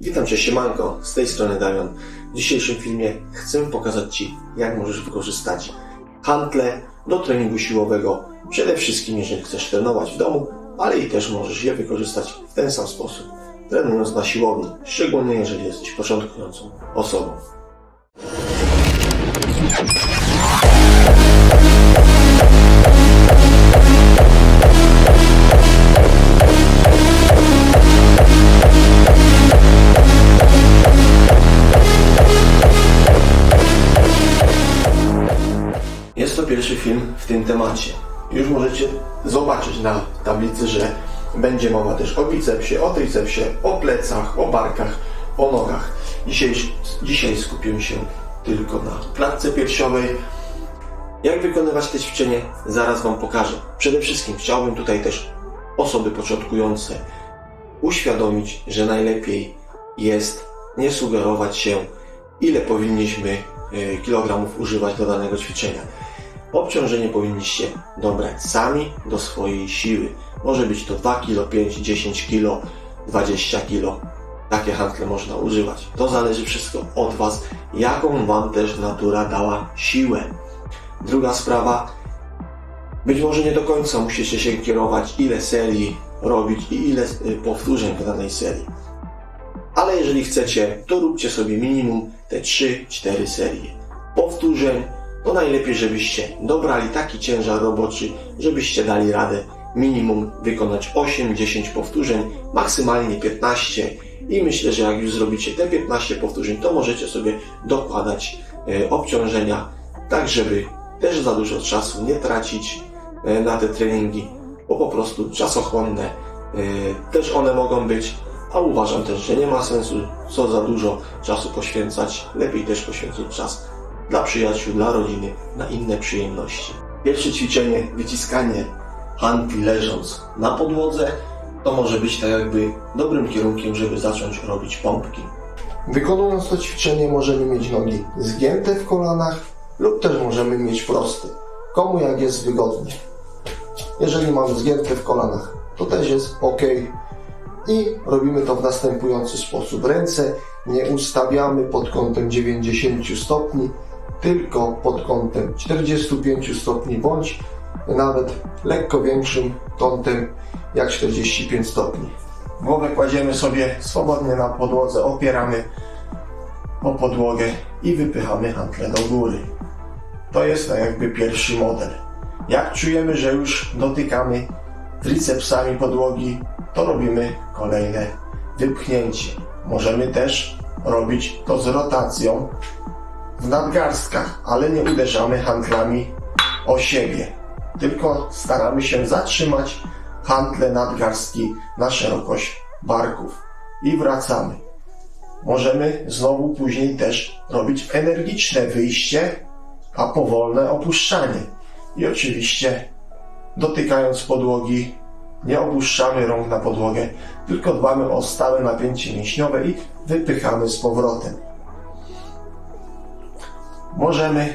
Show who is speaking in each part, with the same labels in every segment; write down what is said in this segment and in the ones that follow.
Speaker 1: Witam Cię, siemanko, z tej strony Damian. W dzisiejszym filmie chcę pokazać Ci, jak możesz wykorzystać hantle do treningu siłowego. Przede wszystkim, jeżeli chcesz trenować w domu, ale i też możesz je wykorzystać w ten sam sposób, trenując na siłowni, szczególnie jeżeli jesteś początkującą osobą. W tym temacie. Już możecie zobaczyć na tablicy, że będzie mowa też o bicepsie, o tricepsie, o plecach, o barkach, o nogach. Dzisiaj, dzisiaj skupimy się tylko na klatce piersiowej. Jak wykonywać te ćwiczenie, zaraz Wam pokażę. Przede wszystkim chciałbym tutaj też osoby początkujące uświadomić, że najlepiej jest nie sugerować się, ile powinniśmy e, kilogramów używać do danego ćwiczenia. Obciążenie powinniście dobrać sami do swojej siły. Może być to 2 kg, 5, 10 kg, 20 kg. Takie handle można używać. To zależy wszystko od Was, jaką Wam też natura dała siłę. Druga sprawa, być może nie do końca musicie się kierować, ile serii robić i ile y, powtórzeń w danej serii. Ale jeżeli chcecie, to róbcie sobie minimum te 3-4 serie. Powtórzeń to najlepiej, żebyście dobrali taki ciężar roboczy, żebyście dali radę minimum wykonać 8-10 powtórzeń, maksymalnie 15 i myślę, że jak już zrobicie te 15 powtórzeń, to możecie sobie dokładać e, obciążenia, tak żeby też za dużo czasu nie tracić e, na te treningi, bo po prostu czasochłonne e, też one mogą być, a uważam też, że nie ma sensu co za dużo czasu poświęcać, lepiej też poświęcić czas dla przyjaciół, dla rodziny, na inne przyjemności. Pierwsze ćwiczenie, wyciskanie handli leżąc na podłodze, to może być tak jakby dobrym kierunkiem, żeby zacząć robić pompki. Wykonując to ćwiczenie możemy mieć nogi zgięte w kolanach lub też możemy mieć proste. Komu jak jest wygodnie. Jeżeli mam zgięte w kolanach, to też jest ok. I robimy to w następujący sposób. Ręce nie ustawiamy pod kątem 90 stopni, tylko pod kątem 45 stopni, bądź nawet lekko większym kątem jak 45 stopni. Głowę kładziemy sobie swobodnie na podłodze, opieramy o podłogę i wypychamy hantle do góry. To jest tak jakby pierwszy model. Jak czujemy, że już dotykamy tricepsami podłogi, to robimy kolejne wypchnięcie. Możemy też robić to z rotacją w nadgarstkach, ale nie uderzamy handlami o siebie, tylko staramy się zatrzymać handle nadgarstki na szerokość barków i wracamy. Możemy znowu później też robić energiczne wyjście, a powolne opuszczanie. I oczywiście dotykając podłogi nie opuszczamy rąk na podłogę, tylko dbamy o stałe napięcie mięśniowe i wypychamy z powrotem. Możemy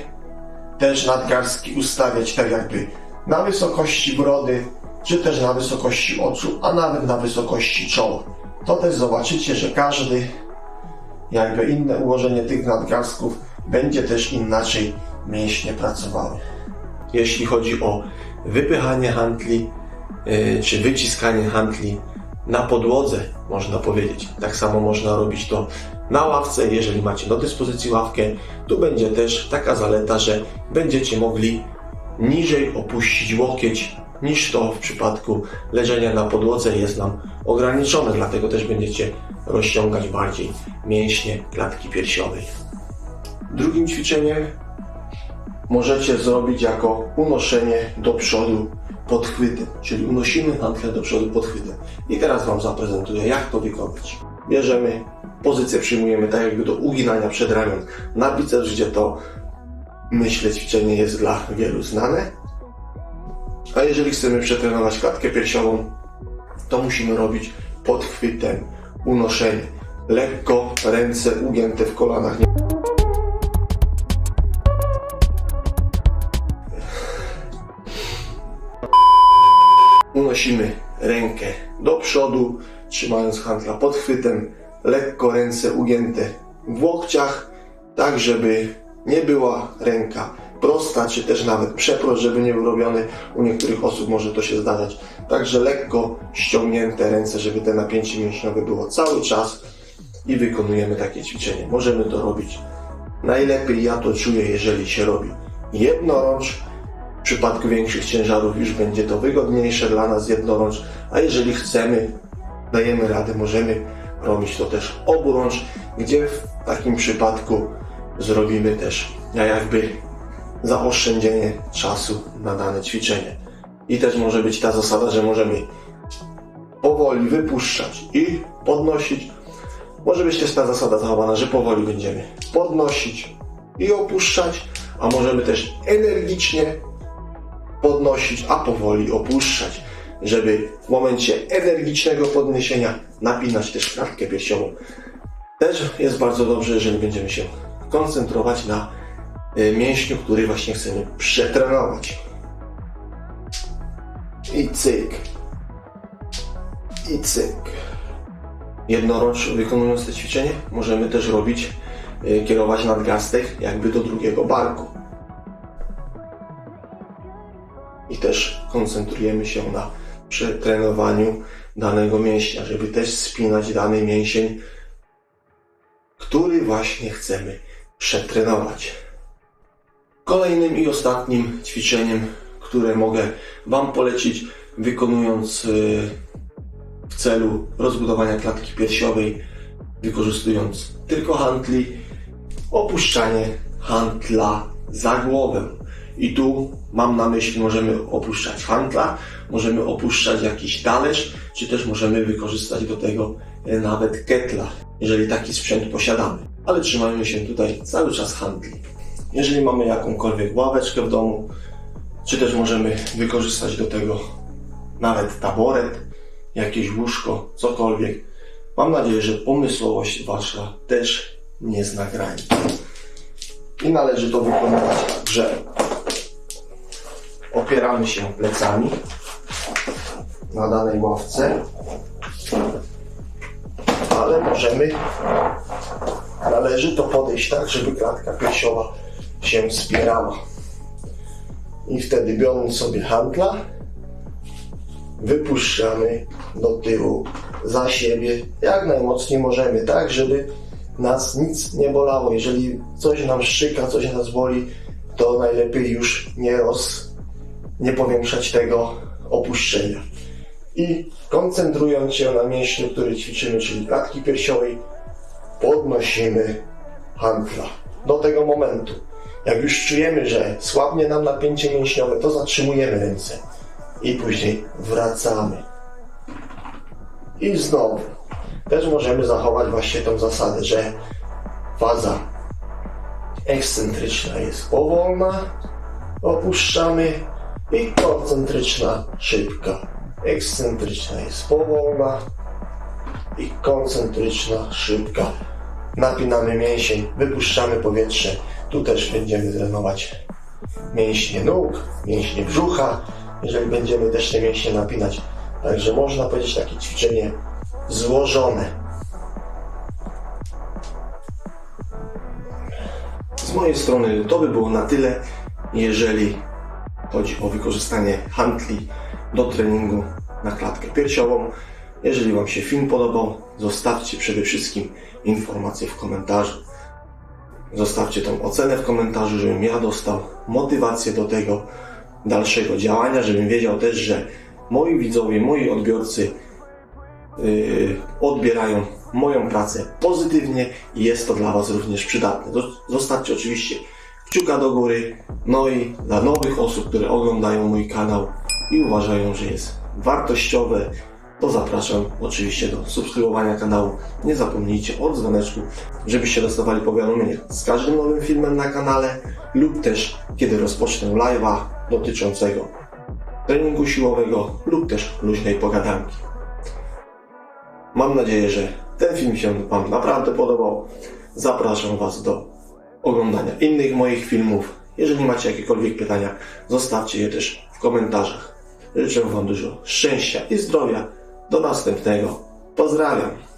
Speaker 1: też nadgarstki ustawiać tak jakby na wysokości brody, czy też na wysokości oczu, a nawet na wysokości czoła. To też zobaczycie, że każdy jakby inne ułożenie tych nadgarstków będzie też inaczej mięśnie pracowały. Jeśli chodzi o wypychanie handli, yy, czy wyciskanie handli na podłodze, można powiedzieć. Tak samo można robić to na ławce, jeżeli macie do dyspozycji ławkę. Tu będzie też taka zaleta, że będziecie mogli niżej opuścić łokieć niż to w przypadku leżenia na podłodze jest nam ograniczone, dlatego też będziecie rozciągać bardziej mięśnie klatki piersiowej. Drugim ćwiczeniem możecie zrobić jako unoszenie do przodu podchwytem, czyli unosimy hantle do przodu podchwytem. I teraz Wam zaprezentuję, jak to wykonać. Bierzemy pozycję, przyjmujemy tak jakby do uginania przedramion na biceps, gdzie to myślę ćwiczenie jest dla wielu znane. A jeżeli chcemy przetrenować klatkę piersiową, to musimy robić podchwytem unoszenie. Lekko ręce ugięte w kolanach. Unosimy rękę do przodu, trzymając handla pod chwytem, lekko ręce ugięte w łokciach, tak żeby nie była ręka prosta, czy też nawet przeprost, żeby nie był robiony. U niektórych osób może to się zdarzać. Także lekko ściągnięte ręce, żeby te napięcie mięśniowe było cały czas i wykonujemy takie ćwiczenie. Możemy to robić. Najlepiej ja to czuję, jeżeli się robi jednorącz. Przypadku większych ciężarów już będzie to wygodniejsze dla nas jednorącz, a jeżeli chcemy, dajemy radę, możemy robić to też oburącz, gdzie w takim przypadku zrobimy też jakby zaoszczędzenie czasu na dane ćwiczenie. I też może być ta zasada, że możemy powoli wypuszczać i podnosić. Może być też ta zasada zachowana, że powoli będziemy podnosić i opuszczać, a możemy też energicznie podnosić, a powoli opuszczać, żeby w momencie energicznego podniesienia napinać też klatkę piersiową. Też jest bardzo dobrze, jeżeli będziemy się koncentrować na y, mięśniu, który właśnie chcemy przetrenować. I cyk. I cyk. Jednorącz wykonując to ćwiczenie możemy też robić, y, kierować nadgarstek jakby do drugiego barku. Też koncentrujemy się na przetrenowaniu danego mięśnia, żeby też spinać dany mięsień, który właśnie chcemy przetrenować. Kolejnym i ostatnim ćwiczeniem, które mogę Wam polecić, wykonując y, w celu rozbudowania klatki piersiowej, wykorzystując tylko handli, opuszczanie handla za głowę. I tu mam na myśli, możemy opuszczać handla, możemy opuszczać jakiś talerz, czy też możemy wykorzystać do tego e, nawet ketla, jeżeli taki sprzęt posiadamy. Ale trzymajmy się tutaj cały czas handli. Jeżeli mamy jakąkolwiek ławeczkę w domu, czy też możemy wykorzystać do tego nawet taboret, jakieś łóżko, cokolwiek. Mam nadzieję, że pomysłowość Wasza też nie zna granic. I należy to wykonywać że opieramy się plecami na danej ławce, ale możemy, należy to podejść tak, żeby klatka piersiowa się wspierała. I wtedy biorąc sobie handla, wypuszczamy do tyłu za siebie jak najmocniej możemy, tak żeby nas nic nie bolało. Jeżeli coś nam szczyka, coś nas boli, to najlepiej już nie roz, nie powiększać tego opuszczenia. I koncentrując się na mięśniu, który ćwiczymy, czyli klatki piersiowej, podnosimy handla do tego momentu. Jak już czujemy, że słabnie nam napięcie mięśniowe, to zatrzymujemy ręce i później wracamy. I znowu też możemy zachować właśnie tą zasadę, że faza ekscentryczna jest powolna, opuszczamy i koncentryczna szybka. Ekscentryczna jest powolna i koncentryczna szybka. Napinamy mięsień, wypuszczamy powietrze. Tu też będziemy trenować mięśnie nóg, mięśnie brzucha, jeżeli będziemy też te mięśnie napinać. Także można powiedzieć takie ćwiczenie złożone. Z mojej strony to by było na tyle, jeżeli chodzi o wykorzystanie handli do treningu na klatkę piersiową. Jeżeli Wam się film podobał, zostawcie przede wszystkim informację w komentarzu. Zostawcie tą ocenę w komentarzu, żebym ja dostał motywację do tego dalszego działania, żebym wiedział też, że moi widzowie, moi odbiorcy yy, odbierają moją pracę pozytywnie i jest to dla Was również przydatne. Zostawcie oczywiście kciuka do góry, no i dla nowych osób, które oglądają mój kanał i uważają, że jest wartościowe, to zapraszam oczywiście do subskrybowania kanału. Nie zapomnijcie o dzwoneczku, żebyście dostawali powiadomienia z każdym nowym filmem na kanale lub też kiedy rozpocznę live'a dotyczącego treningu siłowego lub też luźnej pogadanki. Mam nadzieję, że ten film się Wam naprawdę podobał. Zapraszam Was do oglądania innych moich filmów. Jeżeli macie jakiekolwiek pytania, zostawcie je też w komentarzach. Życzę Wam dużo szczęścia i zdrowia. Do następnego. Pozdrawiam.